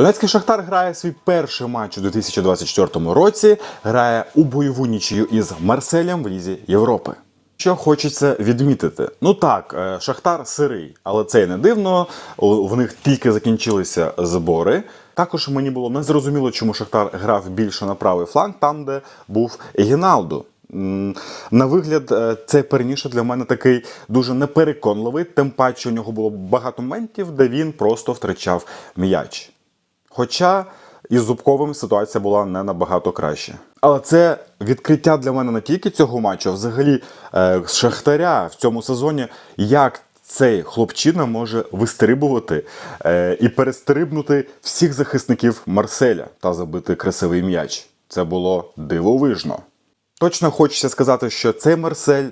Донецький Шахтар грає свій перший матч у 2024 році. Грає у бойову нічию із Марселем в Лізі Європи. Що хочеться відмітити, ну так, е, Шахтар сирий, але це й не дивно. В них тільки закінчилися збори. Також мені було незрозуміло, чому Шахтар грав більше на правий фланг, там, де був Егіналду. М, На вигляд, е, це перніше для мене такий дуже непереконливий, тим паче у нього було багато моментів, де він просто втрачав м'яч. Хоча із Зубковим ситуація була не набагато краще. Але це відкриття для мене не тільки цього матчу, а взагалі е, Шахтаря в цьому сезоні, як цей хлопчина може вистрибувати е, і перестрибнути всіх захисників Марселя та забити красивий м'яч. Це було дивовижно. Точно хочеться сказати, що цей Марсель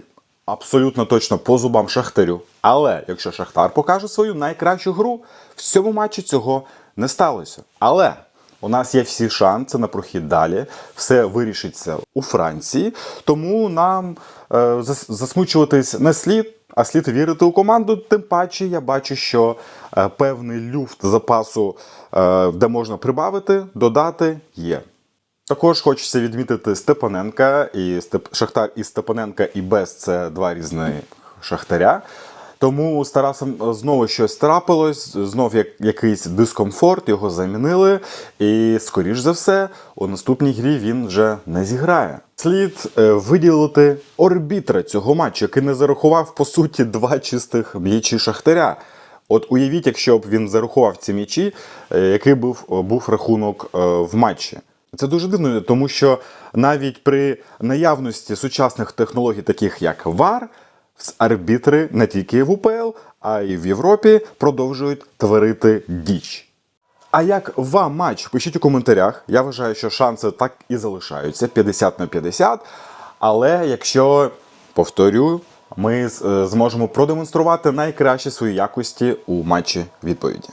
абсолютно точно по зубам Шахтарю. Але якщо Шахтар покаже свою найкращу гру, в цьому матчі цього не сталося. Але у нас є всі шанси на прохід далі. Все вирішиться у Франції. Тому нам е, засмучуватись не слід, а слід вірити у команду. Тим паче я бачу, що е, певний люфт запасу, е, де можна прибавити, додати, є. Також хочеться відмітити Степаненка і Степ... Шахтар і Степаненка і без це два різні шахтаря. Тому з Тарасом знову щось трапилось, знов як якийсь дискомфорт, його замінили. І, скоріш за все, у наступній грі він вже не зіграє. Слід е, виділити орбітра цього матчу, який не зарахував по суті два чистих м'ячі шахтаря. От уявіть, якщо б він зарахував ці м'ячі, е, який був, був рахунок е, в матчі. Це дуже дивно, тому що навіть при наявності сучасних технологій, таких як VAR, арбітри не тільки в УПЛ, а й в Європі продовжують творити діч. А як вам матч? Пишіть у коментарях. Я вважаю, що шанси так і залишаються 50 на 50. Але якщо повторю, ми е, зможемо продемонструвати найкращі свої якості у матчі відповіді.